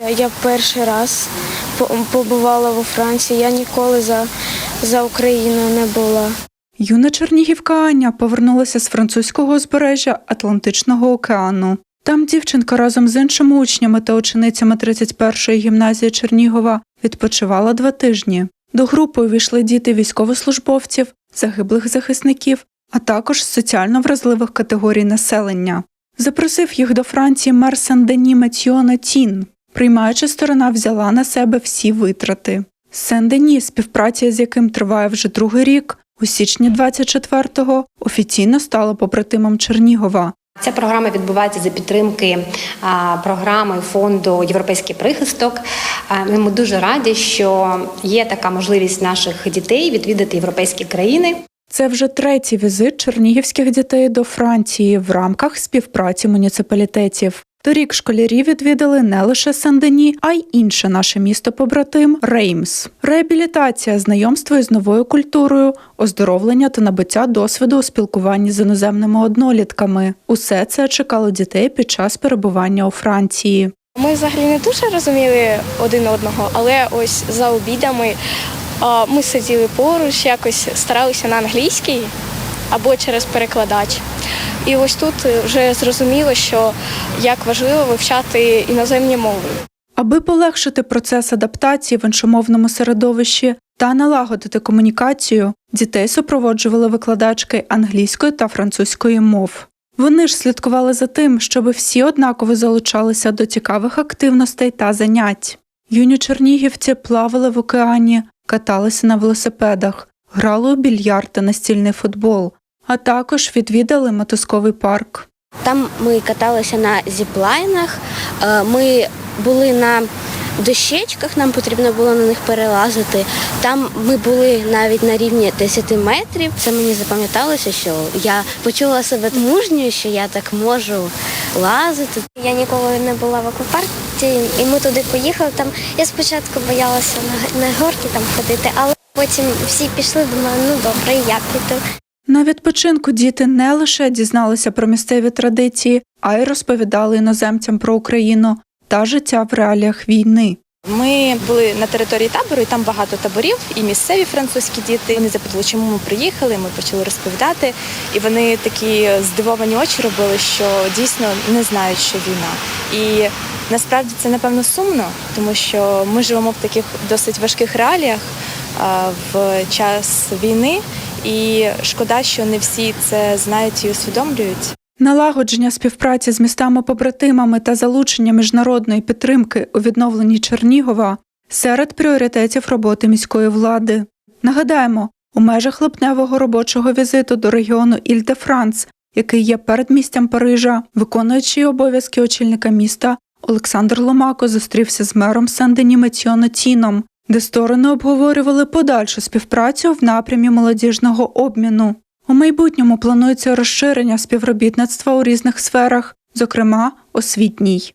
Я перший раз побувала у Франції. Я ніколи за, за Україну не була. Юна Чернігівка Аня повернулася з французького узбережжя Атлантичного океану. Там дівчинка разом з іншими учнями та ученицями 31-ї гімназії Чернігова відпочивала два тижні. До групи увійшли діти військовослужбовців, загиблих захисників, а також соціально вразливих категорій населення. Запросив їх до Франції мер Сен-Дені Матьйона Тін. Приймаюча сторона взяла на себе всі витрати. Сен-Дені, співпраця з яким триває вже другий рік, у січні 24-го офіційно стала побратимом Чернігова. Ця програма відбувається за підтримки програми фонду Європейський прихисток. Ми дуже раді, що є така можливість наших дітей відвідати європейські країни. Це вже третій візит чернігівських дітей до Франції в рамках співпраці муніципалітетів. Торік школярі відвідали не лише Сен-Дені, а й інше наше місто побратим Реймс. Реабілітація, знайомство із новою культурою, оздоровлення та набуття досвіду у спілкуванні з іноземними однолітками. Усе це чекало дітей під час перебування у Франції. Ми взагалі не дуже розуміли один одного, але ось за обідами ми сиділи поруч, якось старалися на англійській або через перекладач. І ось тут вже зрозуміло, що як важливо вивчати іноземні мови. Аби полегшити процес адаптації в іншомовному середовищі та налагодити комунікацію, дітей супроводжували викладачки англійської та французької мов. Вони ж слідкували за тим, щоб всі однаково залучалися до цікавих активностей та занять. Юні чернігівці плавали в океані, каталися на велосипедах, грали у більярд та настільний футбол, а також відвідали мотузковий парк. Там ми каталися на зіплайнах, е, ми були на дощечках, нам потрібно було на них перелазити. Там ми були навіть на рівні 10 метрів. Це мені запам'яталося, що я почула себе мужньою, що я так можу лазити. Я ніколи не була в аквапарку, і ми туди поїхали. Там я спочатку боялася на, на горки там ходити, але потім всі пішли, думаю, ну добре, я піду. На відпочинку діти не лише дізналися про місцеві традиції, а й розповідали іноземцям про Україну та життя в реаліях війни. Ми були на території табору, і там багато таборів, і місцеві французькі діти. Вони запитали, чому ми приїхали. Ми почали розповідати, і вони такі здивовані очі робили, що дійсно не знають, що війна. І насправді це напевно сумно, тому що ми живемо в таких досить важких реаліях в час війни, і шкода, що не всі це знають і усвідомлюють. Налагодження співпраці з містами-побратимами та залучення міжнародної підтримки у відновленні Чернігова серед пріоритетів роботи міської влади. Нагадаємо, у межах липневого робочого візиту до регіону Іль-де-Франс, який є передмістям Парижа, виконуючий обов'язки очільника міста Олександр Ломако зустрівся з мером Сен-Дені де сторони обговорювали подальшу співпрацю в напрямі молодіжного обміну. У майбутньому планується розширення співробітництва у різних сферах, зокрема освітній.